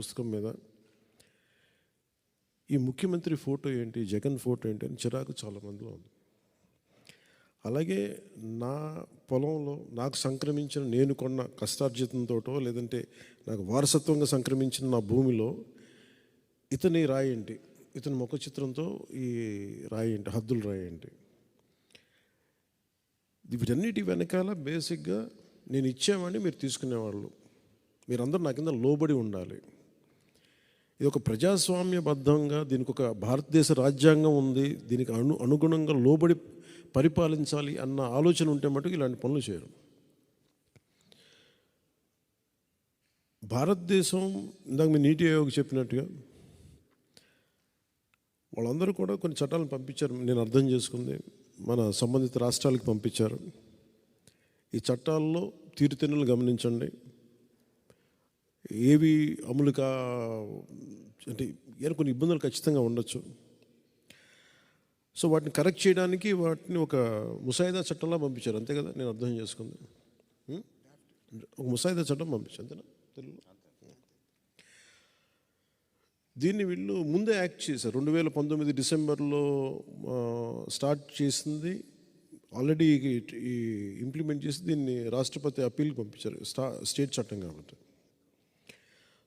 పుస్తకం మీద ఈ ముఖ్యమంత్రి ఫోటో ఏంటి జగన్ ఫోటో ఏంటి అని చిరాకు చాలామందిలో ఉంది. అలాగే నా పొలంలో నాకు సంక్రమించిన నేను కొన్న కష్టార్జితంతోటో లేదంటే నాకు వారసత్వంగా సంక్రమించిన నా భూమిలో ఇతని రాయేంటి ఇతని ముఖ చిత్రంతో ఈ రాయేంటి హద్దులు రాయేంటి వీటన్నిటి వెనకాల బేసిక్గా నేను ఇచ్చేవాడిని మీరు తీసుకునేవాళ్ళు. మీరందరూ నా కింద లోబడి ఉండాలి. ఇది ఒక ప్రజాస్వామ్యబద్ధంగా దీనికి ఒక భారతదేశ రాజ్యాంగం ఉంది దీనికి అను అనుగుణంగా లోబడి పరిపాలించాలి అన్న ఆలోచన ఉంటే మటుకు ఇలాంటి పనులు చేయరు. భారతదేశం ఇందాక మీ నీటి ఆయోగ్ చెప్పినట్టుగా వాళ్ళందరూ కూడా కొన్ని చట్టాలను పంపించారు నేను అర్థం చేసుకుంది మన సంబంధిత రాష్ట్రాలకు పంపించారు. ఈ చట్టాల్లో తీరుతెన్నులు గమనించండి. ఏవి అమలు కా అంటే ఏమైనా కొన్ని ఇబ్బందులు ఖచ్చితంగా ఉండొచ్చు. సో వాటిని కరెక్ట్ చేయడానికి వాటిని ఒక ముసాయిదా చట్టంలా పంపించారు. అంతే కదా? నేను అర్థం చేసుకుంది. ఒక ముసాయిదా చట్టం పంపించారు. అంతేనా? తెలుగులో? దీన్ని వీళ్ళు ముందే యాక్ట్ చేశారు. రెండు వేల పంతొమ్మిది డిసెంబర్లో స్టార్ట్ చేసింది ఆల్రెడీ ఈ ఇంప్లిమెంట్ చేసి దీన్ని రాష్ట్రపతి అప్పీల్కి పంపించారు. స్టా స్టేట్ చట్టం కాబట్టి.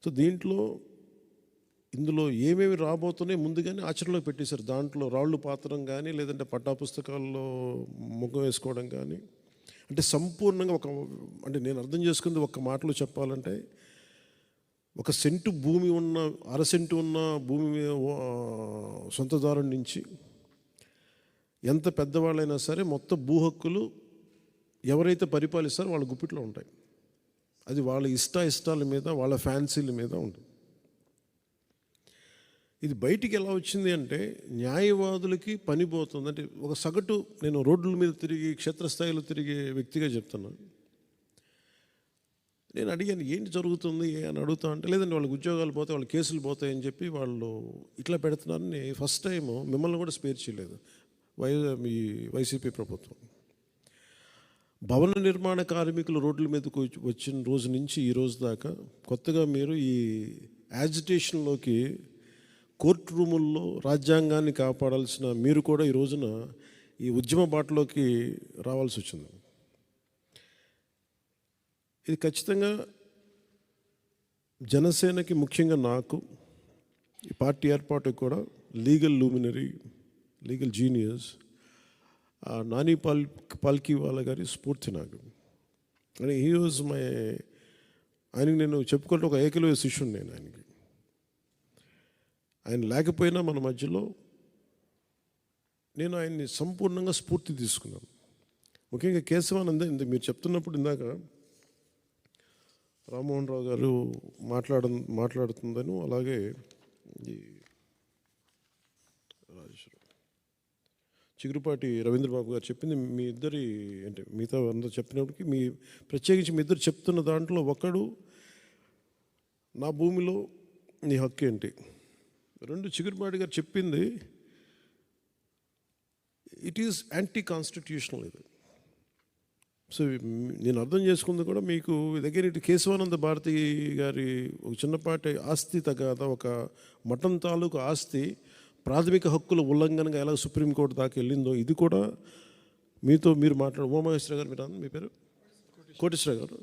సో దీంట్లో ఇందులో ఏమేమి రాబోతున్నాయి ముందుగానే ఆచరణలో పెట్టేశారు. దాంట్లో రాళ్ళు పాత్రం కానీ లేదంటే పట్టాపుస్తకాల్లో ముఖం వేసుకోవడం కానీ అంటే సంపూర్ణంగా ఒక అంటే నేను అర్థం చేసుకుంది ఒక మాటలో చెప్పాలంటే ఒక సెంటు భూమి ఉన్న అర సెంటు ఉన్న భూమి మీద, సొంతదారుడి నుంచి ఎంత పెద్దవాళ్ళైనా సరే మొత్తం భూ హక్కులు ఎవరైతే పరిపాలిస్తారో వాళ్ళ గుప్పిట్లో ఉంటాయి. అది వాళ్ళ ఇష్ట ఇష్టాల మీద వాళ్ళ ఫ్యాన్సీల మీద ఉంటుంది. ఇది బయటికి ఎలా వచ్చింది అంటే న్యాయవాదులకి పని పోతుంది. అంటే ఒక సగటు నేను రోడ్ల మీద తిరిగి క్షేత్రస్థాయిలో తిరిగే వ్యక్తిగా చెప్తున్నాను. నేను అడిగాను ఏంటి జరుగుతుంది? అని అడుగుతా అంటే లేదండి వాళ్ళకి ఉద్యోగాలు పోతే వాళ్ళ కేసులు పోతాయని చెప్పి వాళ్ళు ఇట్లా పెడుతున్నారని ఫస్ట్ టైం మిమ్మల్ని కూడా స్పేర్ చేయలేదు. వై మీ వైసీపీ ప్రభుత్వం. భవన నిర్మాణ కార్మికులు రోడ్ల మీదకు వచ్చి- వచ్చిన రోజు నుంచి ఈ రోజు దాకా కొత్తగా మీరు ఈ యాజిటేషన్లోకి కోర్టు రూముల్లో రాజ్యాంగాన్ని కాపాడాల్సిన మీరు కూడా ఈ రోజున ఈ ఉద్యమ బాటలోకి రావాల్సి వచ్చింది. ఇది ఖచ్చితంగా జనసేనకి ముఖ్యంగా నాకు ఈ పార్టీ ఏర్పాటుకు కూడా legal luminary legal genius Nani Paul Palkhivala గారి స్ఫూర్తి నాకు అని హీ వాజ్ మై ఆయనకి నేను చెప్పుకుంటే ఒక ఏకలవ్య శిష్యుడు నేను ఆయనకి. ఆయన లేకపోయినా మన మధ్యలో నేను ఆయన్ని సంపూర్ణంగా స్ఫూర్తి తీసుకున్నాను. ముఖ్యంగా కేశవానంద ఇంత మీరు చెప్తున్నప్పుడు ఇందాక రామ్మోహన్ రావు గారు మాట్లాడ మాట్లాడుతుందను అలాగే ఈ రాజేశ్వర చిగురుపాటి రవీంద్రబాబు గారు చెప్పింది మీ ఇద్దరి అంటే మిగతా అందరూ చెప్పినప్పటికీ మీ ప్రత్యేకించి మీ ఇద్దరు చెప్తున్న దాంట్లో ఒకడు నా భూమిలో నీ హక్కు ఏంటి? రెండు చిగురుపాటి గారు చెప్పింది ఇట్ ఈస్ యాంటీ కాన్స్టిట్యూషనల్ ఇది. సో నేను అర్థం చేసుకుంది కూడా మీకు దగ్గర ఇటు కేశవానంద భారతి గారి ఒక చిన్నపాటి ఆస్తి తగ్గ ఒక మఠం తాలూకు ఆస్తి. ప్రాథమిక హక్కుల ఉల్లంఘనగా ఎలా సుప్రీంకోర్టు దాకా వెళ్ళిందో ఇది కూడా మీతో మీరు మాట్లాడు ఉమామహేశ్వర గారు మీరు మీ పేరు? కోటేశ్వర గారు.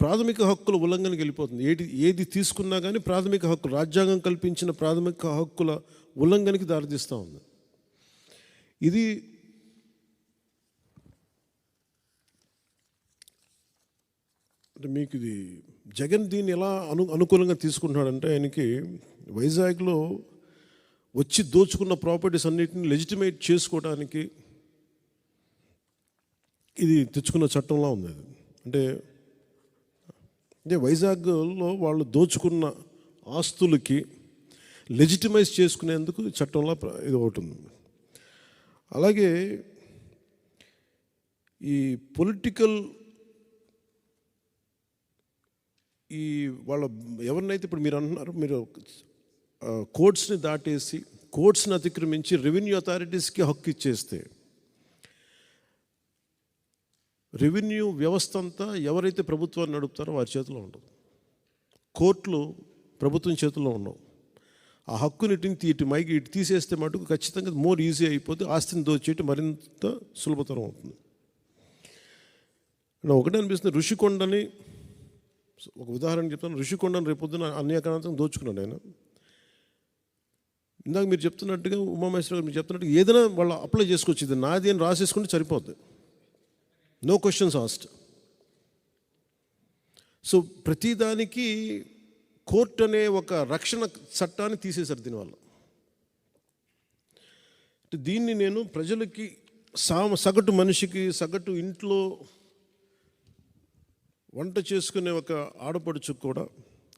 ప్రాథమిక హక్కుల ఉల్లంఘనకి వెళ్ళిపోతుంది. ఏది ఏది తీసుకున్నా కానీ ప్రాథమిక హక్కులు రాజ్యాంగం కల్పించిన ప్రాథమిక హక్కుల ఉల్లంఘనకి దారితీస్తూ ఉంది. ఇది అంటే మీకు ఇది జగన్ దీన్ని ఎలా అను అనుకూలంగా తీసుకుంటున్నాడంటే ఆయనకి వైజాగ్లో వచ్చి దోచుకున్న ప్రాపర్టీస్ అన్నిటిని లెజిటిమేట్ చేసుకోవడానికి ఇది తెచ్చుకున్న చట్టంలా ఉంది అది. అంటే అంటే వైజాగ్లో వాళ్ళు దోచుకున్న ఆస్తులకి లెజిటిమైజ్ చేసుకునేందుకు చట్టంలా చట్టంలో ఇది ఒకటి ఉంది. అలాగే ఈ పొలిటికల్ ఈ వాళ్ళ ఎవరినైతే ఇప్పుడు మీరు అంటున్నారు మీరు కోర్ట్స్ని దాటేసి కోర్ట్స్ని అతిక్రమించి రెవెన్యూ అథారిటీస్కి హక్కు ఇచ్చేస్తే రెవెన్యూ వ్యవస్థ అంతా ఎవరైతే ప్రభుత్వాన్ని నడుపుతారో వారి చేతిలో ఉండదు. కోర్టులు ప్రభుత్వం చేతిలో ఉండవు. ఆ హక్కుని ఇటు ఇటు మైకి ఇటు తీసేస్తే మటుకు ఖచ్చితంగా మోర్ ఈజీ అయిపోతే ఆస్తిని దోచేయటం మరింత సులభతరం అవుతుంది. నా ఒకటే అనిపిస్తుంది ఋషికొండని ఒక ఉదాహరణ చెప్తాను ఋషికొండని రేపొద్దున అన్యాక్రాంతం దోచుకున్నాను ఆయన ఇందాక మీరు చెప్తున్నట్టుగా ఉమామేశ్వర గారు మీరు చెప్తున్నట్టుగా ఏదైనా వాళ్ళు అప్లై చేసుకోవచ్చు. ఇది నాది అని రాసేసుకుంటే సరిపోద్ది. నో క్వశ్చన్స్ ఆస్ట్ సో ప్రతిదానికి కోర్ట్ అనే ఒక రక్షణ చట్టాన్ని తీసేశారు దీనివల్ల. దీన్ని నేను ప్రజలకి సామ సగటు మనిషికి సగటు ఇంట్లో వంట చేసుకునే ఒక ఆడపడుచుకు కూడా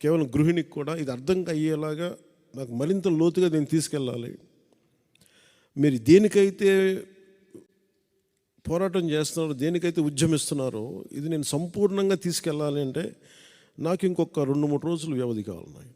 కేవలం గృహిణికి కూడా ఇది అర్థం అయ్యేలాగా నాకు మరింత లోతుగా దీన్ని తీసుకెళ్ళాలి. మీరు దేనికైతే పోరాటం చేస్తున్నారో దేనికైతే ఉద్యమిస్తున్నారో ఇది నేను సంపూర్ణంగా తీసుకెళ్ళాలి అంటే నాకు ఇంకొక రెండు మూడు రోజులు వ్యవధి కావాలి